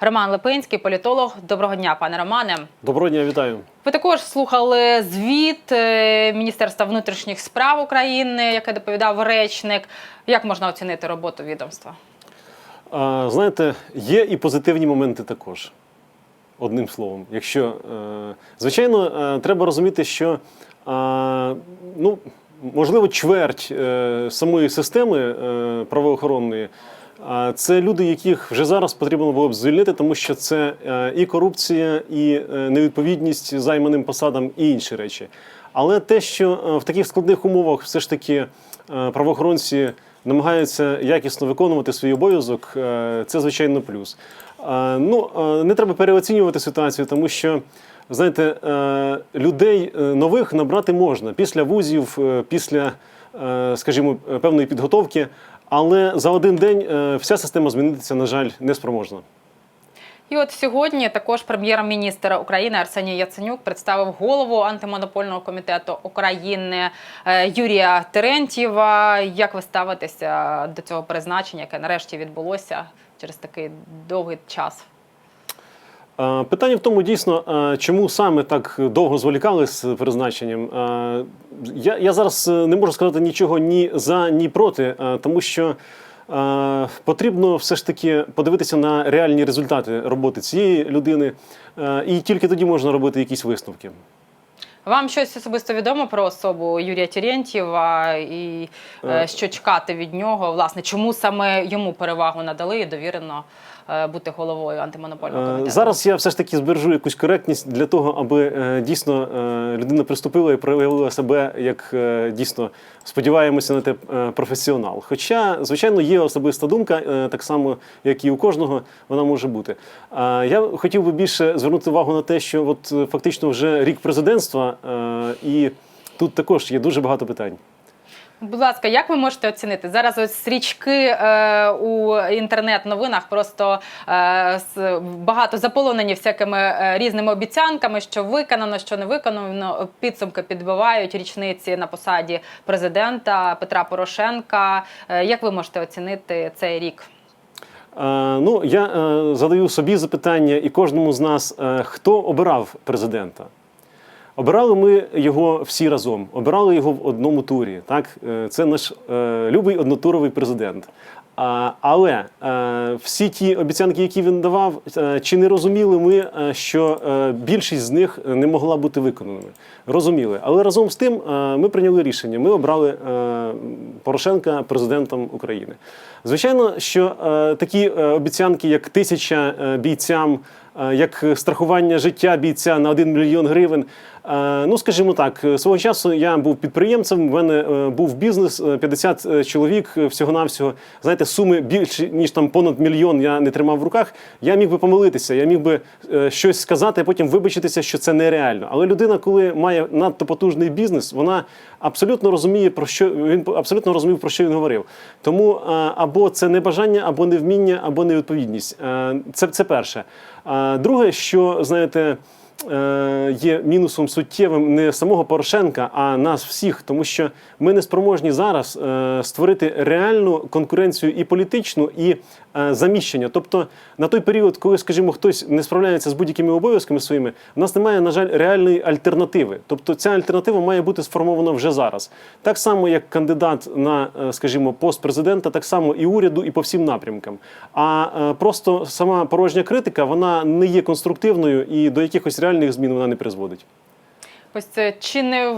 Роман Липинський, політолог. Доброго дня, пане Романе. Доброго дня, вітаю. Ви також слухали звіт е, Міністерства внутрішніх справ України, яке доповідав речник. Як можна оцінити роботу відомства? А, знаєте, є і позитивні моменти також. Одним словом, якщо е, звичайно, е, треба розуміти, що ну, можливо, чверть самої системи правоохоронної. Це люди, яких вже зараз потрібно було б звільнити, тому що це е, і корупція, і е, невідповідність займаним посадам, і інші речі. Але те, що е, в таких складних умовах все ж таки правоохоронці намагаються якісно виконувати свій обов'язок, це звичайно плюс. Ну не треба переоцінювати ситуацію, тому що. Знаєте, людей нових набрати можна після вузів, після, скажімо, певної підготовки, але за один день е, вся система змінитися, на жаль, не спроможна. І от сьогодні також прем'єр-міністр України Арсеній Яценюк представив голову антимонопольного комітету України е, Юрія Терентьєва. Як ви ставитеся до цього призначення, яке нарешті відбулося через такий довгий час? Питання в тому дійсно, чому саме так довго зволікали з призначенням. Я, я зараз е, не можу сказати нічого ні за, ні проти, тому що потрібно все ж таки подивитися на реальні результати роботи цієї людини, і тільки тоді можна робити якісь висновки. Вам щось особисто відомо про особу Юрія Терентьєва і е, Е. що чекати від нього? Власне, чому саме йому перевагу надали і довірено бути головою антимонопольного Е, комітету? Зараз я все ж таки збережу якусь коректність для того, аби е, дійсно е, людина приступила і проявила себе як е, дійсно сподіваємося на те е, професіонал. Хоча, звичайно, є особиста думка, е, так само як і у кожного, вона може бути. Я хотів би більше звернути увагу на те, що от е, фактично вже рік президентства, е, і тут також є дуже багато питань. Будь ласка, як ви можете оцінити зараз? Ось стрічки е, у інтернет-новинах просто е, багато заполонені всякими е, різними обіцянками, що виконано, що не виконано. Підсумки підбивають річниці на посаді президента Петра Порошенка. Е, як ви можете оцінити цей рік? Е, Ну, я е, задаю собі запитання і кожному з нас, хто обирав президента. Обирали ми його всі разом, обирали його в одному турі. Так? Е, Це наш е, любий однотуровий президент. А, але е, всі ті обіцянки, які він давав, е, чи не розуміли ми, е, що е, більшість з них не могла бути виконаними? Розуміли. Але разом з тим е, ми прийняли рішення. Ми обрали е, Порошенка президентом України. Звичайно, що е, такі е, обіцянки, як тисяча бійцям, е, як страхування життя бійця на 1 мільйон гривень. Е, Ну, скажімо так, е, свого часу я був підприємцем. в мене е, був бізнес, е, 50 чоловік всього-навсього. Знаєте, суми більше ніж там понад мільйон я не тримав в руках. Я міг би помилитися, я міг би щось сказати, а потім вибачитися, що це нереально. Але людина, коли має надто потужний бізнес, вона абсолютно розуміє про що він абсолютно розумів про що він говорив. Тому або це небажання, або невміння, або невідповідність. Це, це перше. Друге, що знаєте. Е, Є мінусом суттєвим не самого Порошенка, а нас всіх, тому що ми не спроможні зараз е, створити реальну конкуренцію і політичну, і заміщення. Тобто на той період, коли, скажімо, хтось не справляється з будь-якими обов'язками своїми, в нас немає, на жаль, реальної альтернативи. Тобто ця альтернатива має бути сформована вже зараз. Так само, як кандидат на, е, скажімо, пост президента, так само і уряду, і по всім напрямкам. А е, просто сама порожня критика вона не є конструктивною і до якихось реальних змін вона не призводить. Ось чи не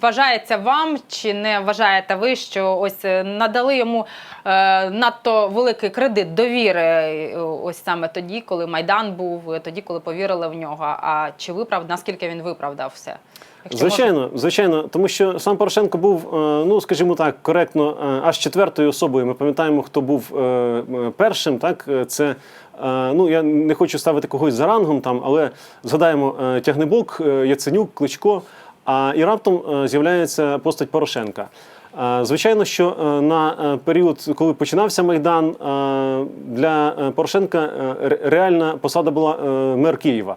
вважається вам, чи не вважаєте ви, що ось е, надали йому е, надто великий кредит довіри, е, ось саме тоді, коли майдан був, тоді, коли повірили в нього. А чи виправ наскільки він виправдав все? Можна- Звичайно, звичайно, тому що сам Порошенко був, е, ну скажімо так, коректно, е, аж четвертою особою. Ми пам'ятаємо, хто був е, першим. Так, це ну я не хочу ставити когось за рангом там, але згадаємо Тягнебок, Яценюк, Кличко. А і раптом з'являється постать Порошенка. Звичайно, що е, на е, період, коли починався майдан, е, для Порошенка реальна посада була мер Києва.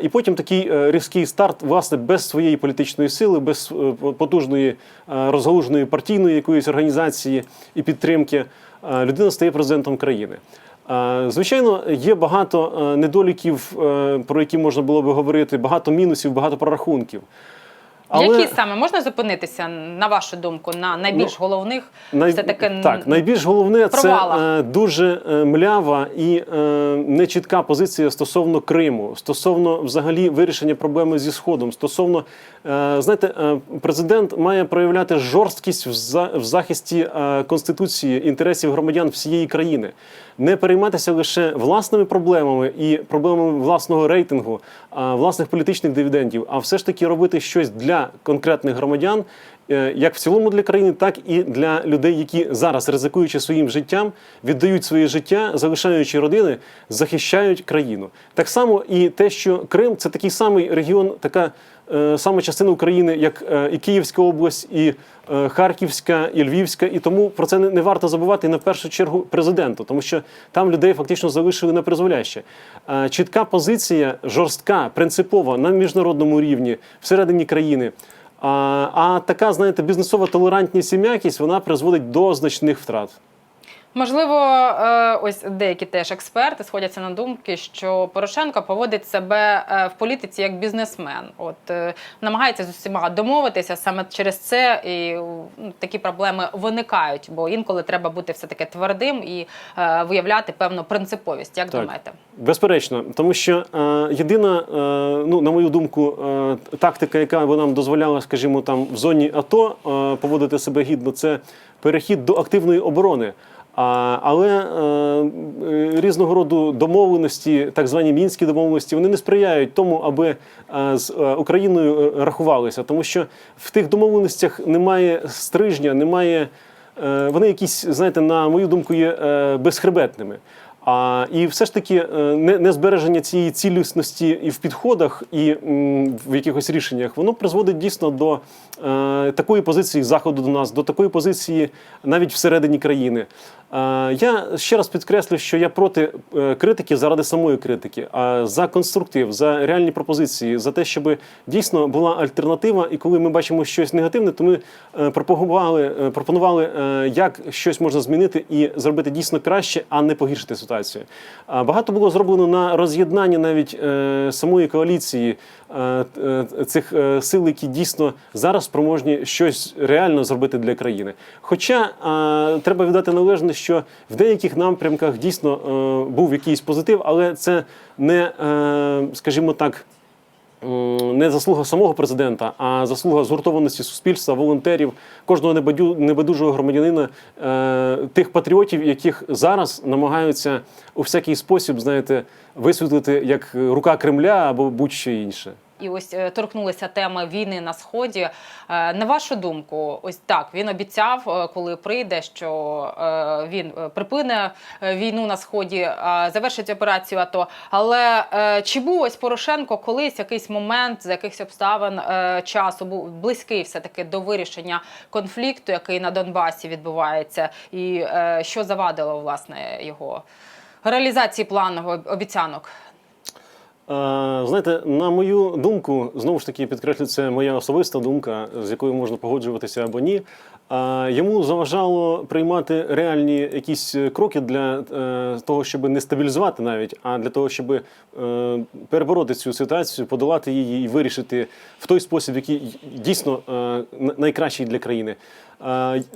І потім такий різкий старт, власне, без своєї політичної сили, без потужної розгалуженої партійної якоїсь організації і підтримки, людина стає президентом країни. Звичайно, є багато недоліків, про які можна було би говорити, багато мінусів, багато прорахунків. Які саме можна зупинитися, на вашу думку, на найбільш Ну, головних Най... все-таки так, найбільш головне провалах. це е, дуже е, млява і е, нечітка позиція стосовно Криму, стосовно взагалі вирішення проблеми зі Сходом. Стосовно, е, знаєте, е, президент має проявляти жорсткість в, за, в захисті е, конституції інтересів громадян всієї країни. Не перейматися лише власними проблемами і проблемами власного рейтингу, власних політичних дивідендів, а все ж таки робити щось для конкретних громадян, е, як в цілому для країни, так і для людей, які зараз, ризикуючи своїм життям, віддають своє життя, залишаючи родини, захищають країну. Так само і те, що Крим це такий самий регіон, така е, сама частина України, як е, і Київська область, і е, Харківська, і Львівська, і тому про це не, варто забувати і на першу чергу президенту, тому що там людей фактично залишили на призволяще. Чітка позиція, жорстка, принципова на міжнародному рівні всередині країни. А, а така, знаєте, бізнесова толерантність і м'якість вона призводить до значних втрат. Можливо, е, ось деякі теж експерти сходяться на думки, що Порошенко поводить себе е, в політиці як бізнесмен. От е, намагається з усіма домовитися саме через це, і ну, такі проблеми виникають, бо інколи треба бути все таки твердим і виявляти певну принциповість. Як Так. думаєте? Безперечно, тому що е, єдина, е, ну на мою думку, е, тактика, яка би нам дозволяла, скажімо, там в зоні АТО е, поводити себе гідно, це перехід до активної оборони. Але е, е, різного роду домовленості, так звані мінські домовленості, вони не сприяють тому, аби е, з Україною рахувалися, тому що в тих домовленостях немає стрижня, немає. Вони якісь, знаєте, на мою думку, є безхребетними. А, і все ж таки е, не, не збереження цієї цілісності і в підходах, і м, в якихось рішеннях, воно призводить дійсно до е, такої позиції заходу до нас, до такої позиції навіть всередині країни. Е, я ще раз підкреслю, що я проти е, критики заради самої критики, а за конструктив, за реальні пропозиції, за те, щоб дійсно була альтернатива. І коли ми бачимо щось негативне, то ми пропонували, е, як щось можна змінити і зробити дійсно краще, а не погіршити ситуацію. А Багато було зроблено на роз'єднання навіть е, самої коаліції е, е, цих сил, які дійсно зараз спроможні щось реально зробити для країни. Хоча треба віддати належне, що в деяких напрямках дійсно був якийсь позитив, але це не, скажімо так. М, Не заслуга самого президента, а заслуга згуртованості суспільства, волонтерів, кожного небайдужого громадянина, е, тих патріотів, яких зараз намагаються у всякий спосіб, знаєте, висвітлити як рука Кремля або будь-що інше. І ось е, торкнулися теми війни на сході. Е, На вашу думку, ось так він обіцяв, е, коли прийде, що він припине війну на сході, завершить операцію АТО. Але чи був ось Порошенко колись якийсь момент з якихось обставин часу був близький все таки до вирішення конфлікту, який на Донбасі відбувається, і що завадило власне його реалізації плану обіцянок? Е, Знаєте, на мою думку, знову ж таки підкреслю, це моя особиста думка, з якою можна погоджуватися або ні. Е, Йому заважало приймати реальні якісь кроки для е, того, щоб не стабілізувати навіть, а для того, щоб перебороти цю ситуацію, подолати її і вирішити в той спосіб, який дійсно найкращий для країни.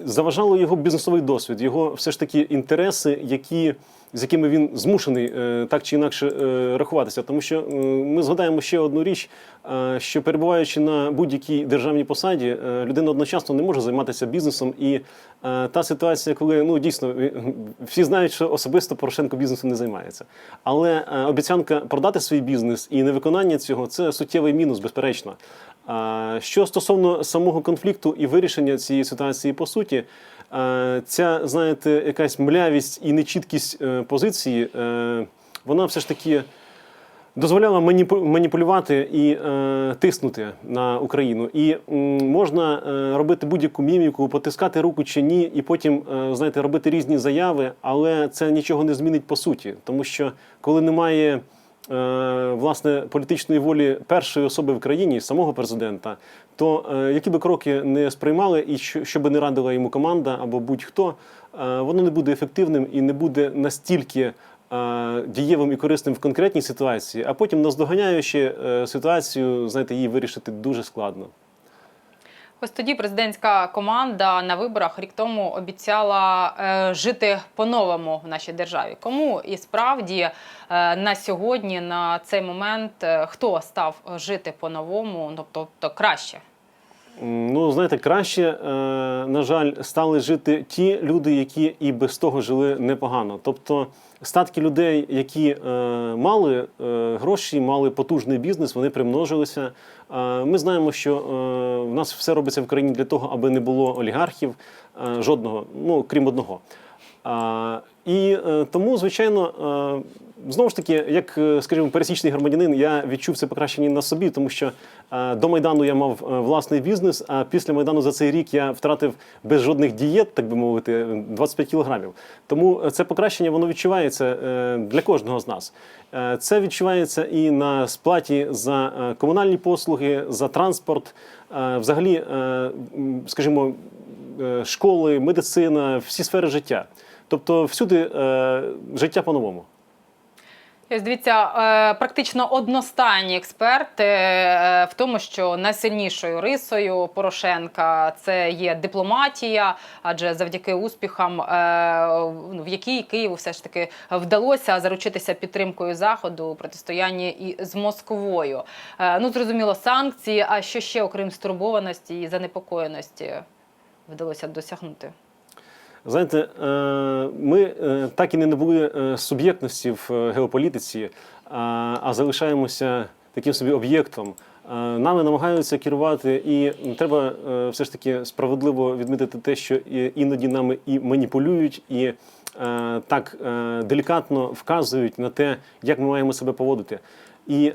Заважало його бізнесовий досвід, його все ж таки інтереси, які з якими він змушений е, так чи інакше е, рахуватися. Тому що ми згадаємо ще одну річ, е, що перебуваючи на будь-якій державній посаді, людина одночасно не може займатися бізнесом. І та ситуація, коли ну дійсно всі знають, що особисто Порошенко бізнесом не займається. Але обіцянка продати свій бізнес і невиконання цього це суттєвий мінус, безперечно. Що стосовно самого конфлікту і вирішення цієї ситуації, по суті, е, ця, знаєте, якась млявість і нечіткість е, позиції, е, вона все ж таки дозволяла маніпулювати і тиснути на Україну. І можна робити будь-яку міміку, потискати руку чи ні, і потім, знаєте, робити різні заяви, але це нічого не змінить по суті, тому що коли немає. Е, Власне, політичної волі першої особи в країні, самого президента, то е, які би кроки не сприймали, і що, би не радила йому команда або будь-хто, е, воно не буде ефективним і не буде настільки дієвим і корисним в конкретній ситуації, а потім наздоганяючи ситуацію, знаєте, її вирішити дуже складно. Ось тоді президентська команда на виборах рік тому обіцяла е, жити по-новому в нашій державі. Кому і справді е, на сьогодні, на цей момент, е, хто став жити по-новому, тобто тобто краще? Ну, знаєте, краще, е, на жаль, стали жити ті люди, які і без того жили непогано. Тобто статки людей, які е, мали е, гроші, мали потужний бізнес, вони примножилися. Ми знаємо, що в нас все робиться в країні для того, аби не було олігархів жодного, ну крім одного. І тому, звичайно, знову ж таки, як, е, скажімо, пересічний громадянин, я відчув це покращення на собі, тому що е, до Майдану я мав е, власний бізнес, а після Майдану за цей рік я втратив без жодних дієт, так би мовити, 25 кілограмів. Тому це покращення воно відчувається для кожного з нас. Це відчувається і на сплаті за комунальні послуги, за транспорт, взагалі, скажімо, школи, медицина, всі сфери життя. Тобто всюди е, життя по-новому. Дивіться, е, практично одностайні експерти е, в тому, що найсильнішою рисою Порошенка це є дипломатія, адже завдяки успіхам, е, в якій Києву все ж таки вдалося заручитися підтримкою заходу у протистоянні і з Москвою. Ну зрозуміло, санкції. А що ще окрім стурбованості і занепокоєності вдалося досягнути? Знаєте, е, ми е, так і не набули е, суб'єктності в геополітиці, а залишаємося таким собі об'єктом. Нами намагаються керувати, і треба все ж таки справедливо відмітити те, що іноді нами і маніпулюють, і так делікатно вказують на те, як ми маємо себе поводити. І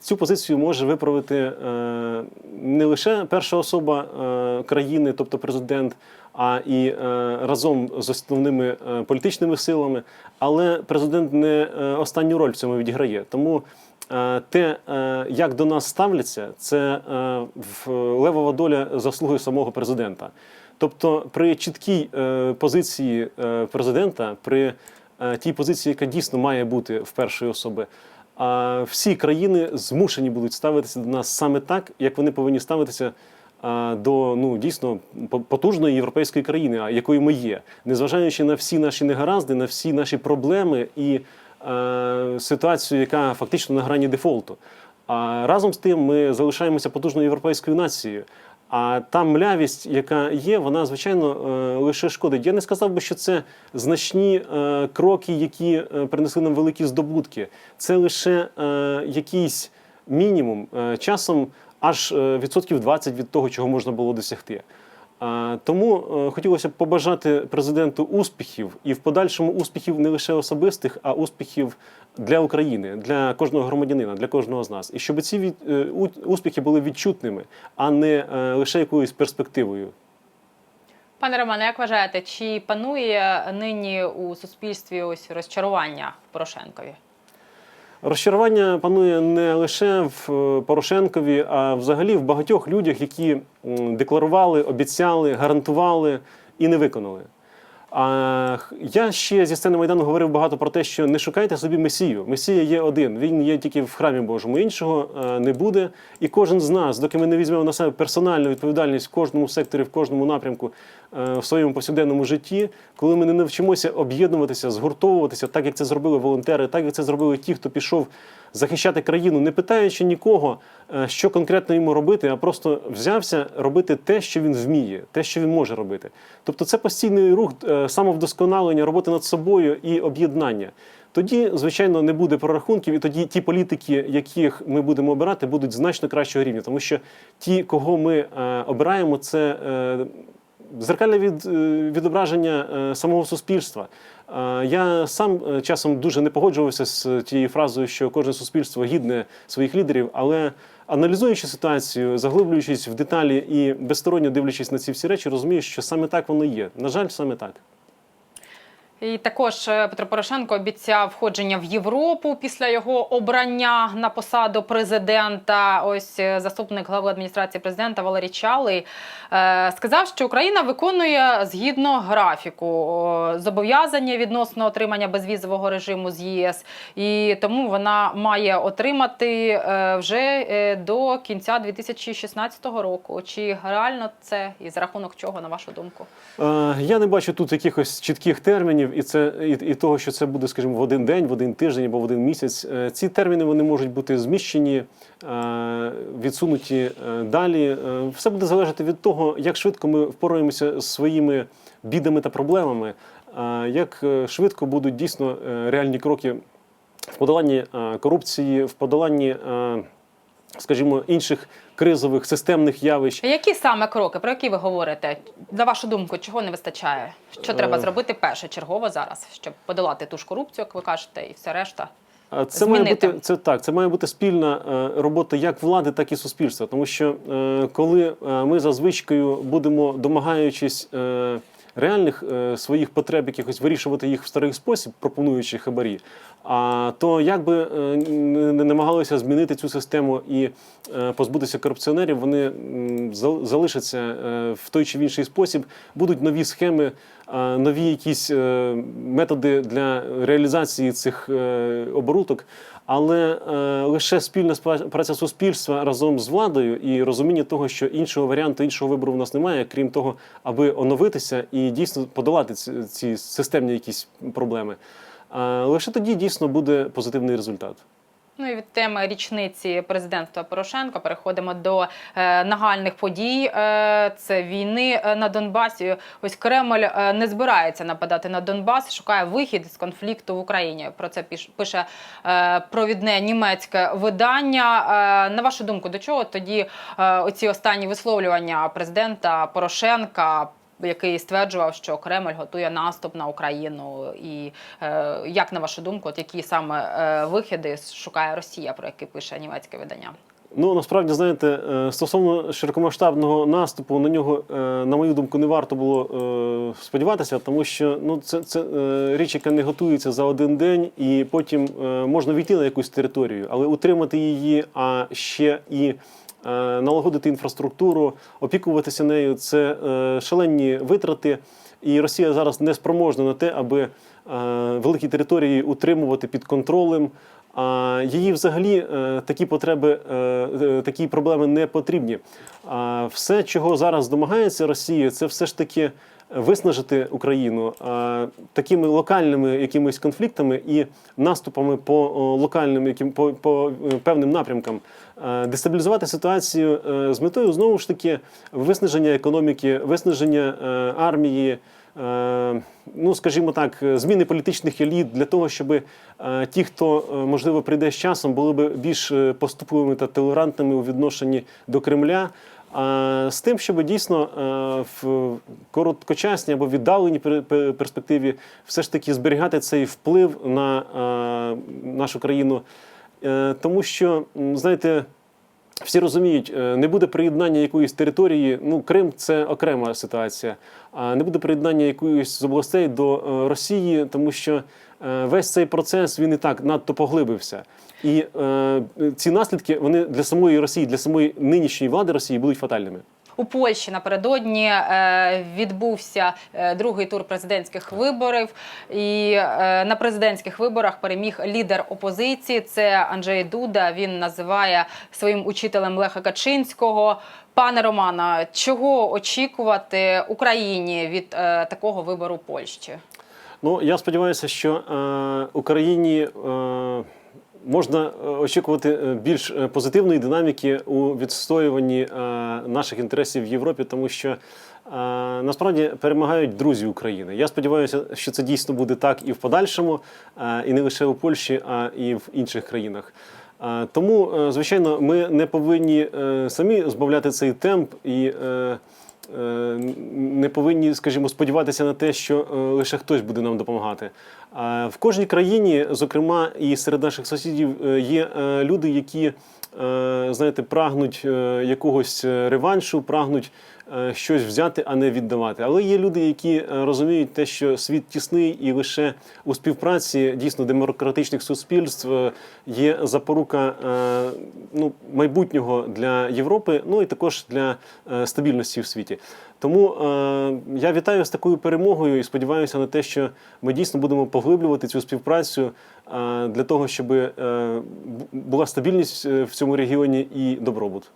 цю позицію може виправити не лише перша особа країни, тобто президент, а і е, разом з основними е, політичними силами. Але президент не е, останню роль в цьому відіграє. Тому те, як до нас ставляться, це левова доля заслуги самого президента. Тобто, при чіткій позиції президента, при тій позиції, яка дійсно має бути в першої особи. А всі країни змушені будуть ставитися до нас саме так, як вони повинні ставитися до ну дійсно по- потужної європейської країни, якою ми є, незважаючи на всі наші негаразди, на всі наші проблеми і е, ситуацію, яка фактично на грані дефолту. А разом з тим ми залишаємося потужною європейською нацією. А та млявість, яка є, вона звичайно е, лише шкодить. Я не сказав би, що це значні е, кроки, які е, принесли нам великі здобутки. Це лише якийсь мінімум, часом аж е, відсотків 20 від того, чого можна було досягти. Тому е, хотілося б побажати президенту успіхів і в подальшому успіхів не лише особистих, а успіхів для України, для кожного громадянина, для кожного з нас. І щоб ці від, е, успіхи були відчутними, а не е, лише якоюсь перспективою. Пане Романе, як вважаєте, чи панує нині у суспільстві ось розчарування в Порошенкові? Розчарування панує не лише в е, Порошенкові, а взагалі в багатьох людях, які декларували, обіцяли, гарантували і не виконали. А я ще зі сцени Майдану говорив багато про те, що не шукайте собі месію. Месія є один. Він є тільки в храмі Божому. Іншого е, не буде. І кожен з нас, доки ми не візьмемо на себе персональну відповідальність в кожному секторі, в кожному напрямку в своєму повсякденному житті, коли ми не навчимося об'єднуватися, згуртовуватися, так як це зробили волонтери, так як це зробили ті, хто пішов захищати країну, не питаючи нікого, е, що конкретно йому робити, а просто взявся робити те, що він вміє, те, що він може робити. Тобто це постійний рух е, самовдосконалення, роботи над собою і об'єднання. Тоді, звичайно, не буде прорахунків, і тоді ті політики, яких ми будемо обирати, будуть значно кращого рівня, тому що ті, кого ми е, обираємо, це е, зеркальне від, е, відображення е, самого суспільства. Е, Я сам часом дуже не погоджувався з тією фразою, що кожне суспільство гідне своїх лідерів, але аналізуючи ситуацію, заглиблюючись в деталі і безсторонньо дивлячись на ці всі речі, розумію, що саме так воно є. На жаль, саме так. І також е, Петро Порошенко обіцяв входження в Європу після його обрання на посаду президента. Ось е, заступник глави адміністрації президента Валерій Чалий е, сказав, що Україна виконує згідно графіку зобов'язання відносно отримання безвізового режиму з ЄС, і тому вона має отримати вже до кінця 2016 року. Чи реально це і за рахунок чого, на вашу думку? Я не бачу тут якихось чітких термінів, і це і, і того, що це буде, скажімо, в один день, в один тиждень або в один місяць. Е, Ці терміни вони можуть бути зміщені, е, відсунуті е, далі. Все буде залежати від того, як швидко ми впораємося з своїми бідами та проблемами, як швидко будуть дійсно реальні кроки в подоланні корупції, в подоланні, скажімо, інших кризових системних явищ. Які саме кроки, про які ви говорите? На вашу думку, чого не вистачає? Що треба Е. зробити першочергово зараз, щоб подолати ту ж корупцію, як ви кажете, і все решта? Це має бути це так. Це має бути спільна е, робота як влади, так і суспільства. Тому що е, коли ми за звичкою будемо домагаючись реальних е, своїх потреб, якихось вирішувати їх в старий спосіб, пропонуючи хабарі, а то як би е, не намагалися змінити цю систему і е, позбутися корупціонерів, вони м, залишаться е, в той чи в інший спосіб. Будуть нові схеми, е, нові якісь е, методи для реалізації цих е, оборудок. Але е, лише спільна праця суспільства разом з владою і розуміння того, що іншого варіанту, іншого вибору в нас немає, крім того, аби оновитися і дійсно подолати ці, ці системні якісь проблеми. Е, лише тоді дійсно буде позитивний результат. Ну і від теми річниці президентства Порошенка переходимо до е, нагальних подій. Е, це війни е, на Донбасі. Ось Кремль е, не збирається нападати на Донбас, шукає вихід з конфлікту в Україні. Про це пише е, провідне німецьке видання. Е, на вашу думку, до чого тоді е, оці останні висловлювання президента Порошенка? Який стверджував, що Кремль готує наступ на Україну, і е, як на вашу думку, от які саме е, вихіди шукає Росія, про які пише німецьке видання? Ну насправді знаєте, е, стосовно широкомасштабного наступу, на нього, на мою думку, не варто було сподіватися, тому що ну це, це річ, яка не готується за один день, і потім можна війти на якусь територію, але утримати її, а ще і налагодити інфраструктуру, опікуватися нею це е, шалені витрати. І Росія зараз не спроможна на те, аби е, великі території утримувати під контролем. А її взагалі е, такі потреби, е, е, такі проблеми не потрібні. А все, чого зараз домагається Росія, це все ж таки виснажити Україну е, такими локальними якимись конфліктами і наступами по локальним, яким по, по е, певним напрямкам, Е, дестабілізувати ситуацію е, з метою знову ж таки виснаження економіки, виснаження е, армії. Е, ну, скажімо так, е, зміни політичних еліт для того, щоб е, ті, хто е, можливо прийде з часом, були б більш е, поступливими та толерантними у відношенні до Кремля. З тим, щоб дійсно е, в короткочасній або віддаленій пер- пер- перспективі все ж таки зберігати цей вплив на е, нашу країну. Е, Тому що, знаєте, всі розуміють, е, не буде приєднання якоїсь території. Ну, Крим це окрема ситуація. А не буде приєднання якоїсь з областей до е, Росії, тому що е, весь цей процес він і так надто поглибився. І е, ці наслідки вони для самої Росії, для самої нинішньої влади Росії будуть фатальними. У Польщі напередодні е, відбувся е, другий тур президентських виборів, і е, на президентських виборах переміг лідер опозиції. Це Анджей Дуда. Він називає своїм учителем Леха Качинського. Пане Романа, чого очікувати Україні від такого вибору Польщі? Ну, я сподіваюся, що е, Україні е, можна е, очікувати е, більш е, позитивної динаміки у відстоюванні наших інтересів в Європі, тому що насправді перемагають друзі України. Я сподіваюся, що це дійсно буде так і в подальшому, і не лише у Польщі, а і в інших країнах. Тому, звичайно, ми не повинні самі збавляти цей темп і не повинні, скажімо, сподіватися на те, що е, лише хтось буде нам допомагати. В кожній країні, зокрема і серед наших сусідів, е, є е, люди, які е, знаєте, прагнуть е, якогось е, реваншу, прагнуть е, щось взяти, а не віддавати. Але є люди, які е, розуміють те, що світ тісний, і лише у співпраці дійсно демократичних суспільств е, є запорука е, ну, майбутнього для Європи, ну і також для е, стабільності в світі. Тому е, я вітаю з такою перемогою і сподіваюся на те, що ми дійсно будемо поглиблювати цю співпрацю е, для того, щоб е, була стабільність е, в цьому регіоні і добробут.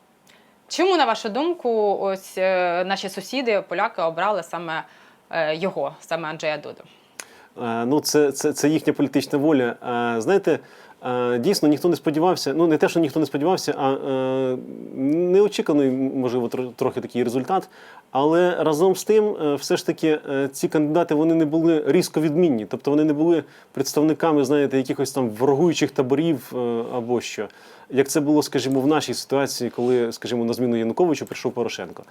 Чому, на вашу думку, ось е, наші сусіди, поляки, обрали саме е, його, саме Анджея Дуду? Е, Ну, це, це, це їхня політична воля. Знаєте, дійсно ніхто не сподівався. Ну, не те, що ніхто не сподівався, а е, неочікуваний, можливо, трохи такий результат. Але разом з тим, е, все ж таки, е, ці кандидати вони не були різко відмінні. Тобто вони не були представниками, знаєте, якихось там ворогуючих таборів е, або що. Як це було, скажімо, в нашій ситуації, коли, скажімо, на зміну Януковичу прийшов Порошенко.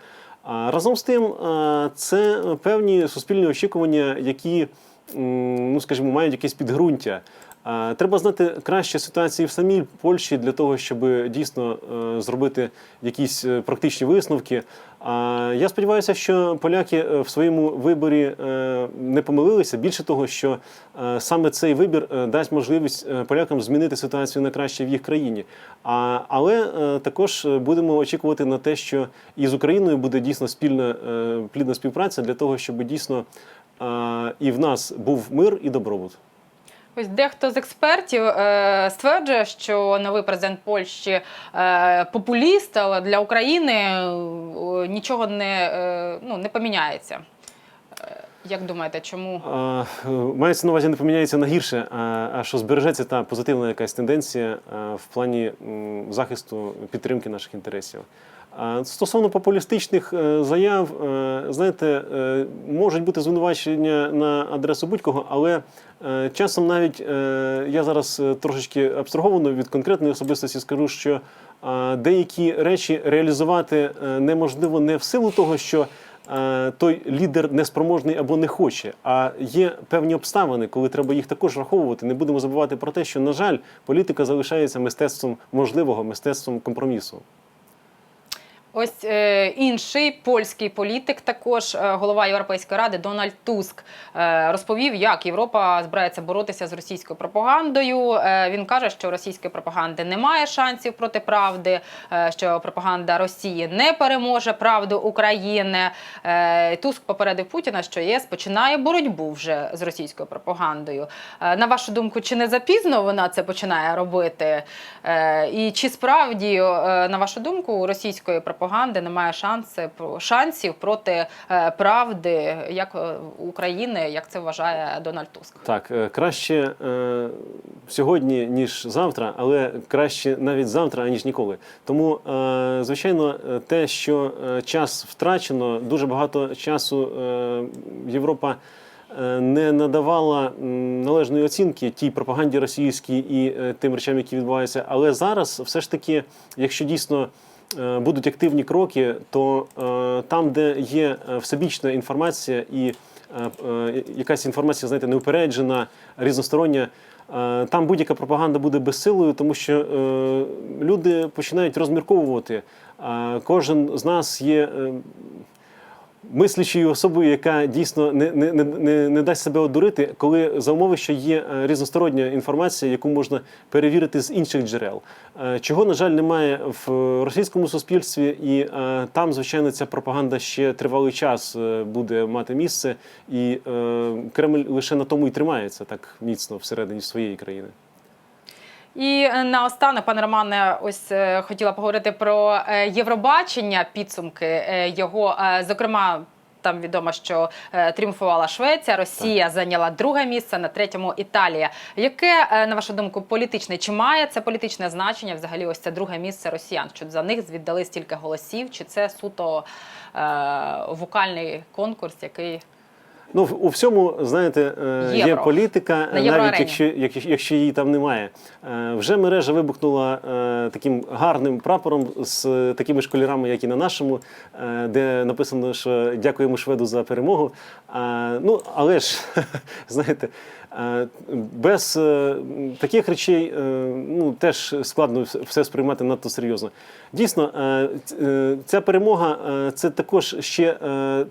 А разом з тим, е, це певні суспільні очікування, які ну скажімо, мають якесь підґрунтя. Треба знати краще ситуації в самій Польщі для того, щоб дійсно е, зробити якісь е, практичні висновки. А я сподіваюся, що поляки е, в своєму виборі не помилилися. Більше того, що саме цей вибір дасть можливість полякам змінити ситуацію на краще в їх країні. Але також будемо очікувати на те, що і з Україною буде дійсно спільна плідна співпраця для того, щоб дійсно і в нас був мир і добробут. Ось дехто з експертів е, стверджує, що новий президент Польщі е, популіст, але для України е, нічого не, е, ну, не поміняється. Е, як думаєте, чому? Е, Мається на увазі не поміняється на гірше, а, що збережеться та позитивна якась тенденція а, в плані захисту підтримки наших інтересів. Стосовно популістичних е, заяв, е, знаєте, е, можуть бути звинувачення на адресу будь-кого, але часом навіть я зараз трошечки абстраговано від конкретної особистості скажу, що деякі речі реалізувати неможливо не в силу того, що той лідер неспроможний або не хоче. А є певні обставини, коли треба їх також враховувати. Не будемо забувати про те, що, на жаль, політика залишається мистецтвом можливого, мистецтвом компромісу. Ось е, інший польський політик, також е, голова Європейської ради Дональд Туск, е, розповів, як Європа збирається боротися з російською пропагандою. Е, він каже, що російської пропаганди немає шансів проти правди, е, що пропаганда Росії не переможе правду України. Е, Туск попередив Путіна, що ЄС починає боротьбу вже з російською пропагандою. Е, на вашу думку, чи не запізно вона це починає робити? Е, і чи справді, е, на вашу думку, російської пропаганди немає шанси, шансів проти е, правди як е, України, як це вважає Дональд Туск? Так, е, краще сьогодні, ніж завтра, але краще навіть завтра, аніж ніколи. Тому, звичайно, те, що час втрачено, дуже багато часу е, Європа. Не надавала належної оцінки тій пропаганді російській і тим речам, які відбуваються. Але зараз, все ж таки, якщо дійсно будуть активні кроки, то е, там, де є е, всебічна інформація і е, е, якась інформація, знаєте, неупереджена, різностороння. е, Там будь-яка пропаганда буде безсилою, тому що е, люди починають розмірковувати. Е, Кожен з нас є е, мислячою особою, яка дійсно не, не, не, не, дасть себе одурити, коли за умови, що є е, різностороння інформація, яку можна перевірити з інших джерел. Е, Чого, на жаль, немає в російському суспільстві, і е, там, звичайно, ця пропаганда ще тривалий час буде мати місце, і Кремль лише на тому і тримається так міцно всередині своєї країни. І е, наостанок, пане Романе, ось е, хотіла поговорити про е, Євробачення, підсумки його. Зокрема, там відомо, що е, тріумфувала Швеція, Росія зайняла друге місце, на третьому Італія. Яке, е, на вашу думку, політичне? Чи має це політичне значення взагалі ось це друге місце росіян? Що за них віддали стільки голосів? Чи це суто е, вокальний конкурс, який Ну, у всьому, знаєте, е, є Євро. політика, На навіть якщо, якщо, як- якщо її там немає. Е, Вже мережа вибухнула е, таким гарним прапором з такими ж кольорами, як і на нашому, де написано, що дякуємо Шведу за перемогу. Ну, але ж, знаєте, Без е, таких речей е, ну, теж складно все сприймати надто серйозно. Дійсно, е, е, ця перемога е, це також ще е,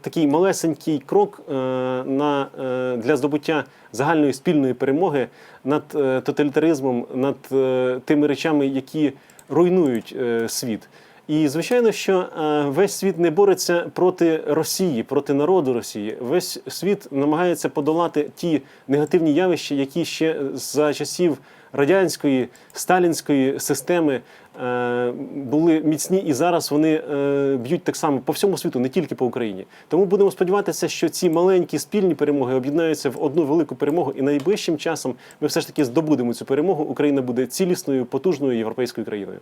такий малесенький крок е, на, е, для здобуття загальної спільної перемоги над е, тоталітаризмом, над е, тими речами, які руйнують е, світ. І звичайно, що е, весь світ не бореться проти Росії, проти народу Росії. Весь світ намагається подолати ті негативні явища, які ще за часів радянської сталінської системи е, були міцні, і зараз вони е, б'ють так само по всьому світу, не тільки по Україні. Тому будемо сподіватися, що ці маленькі спільні перемоги об'єднаються в одну велику перемогу, і найближчим часом ми все ж таки здобудемо цю перемогу. Україна буде цілісною, потужною європейською країною.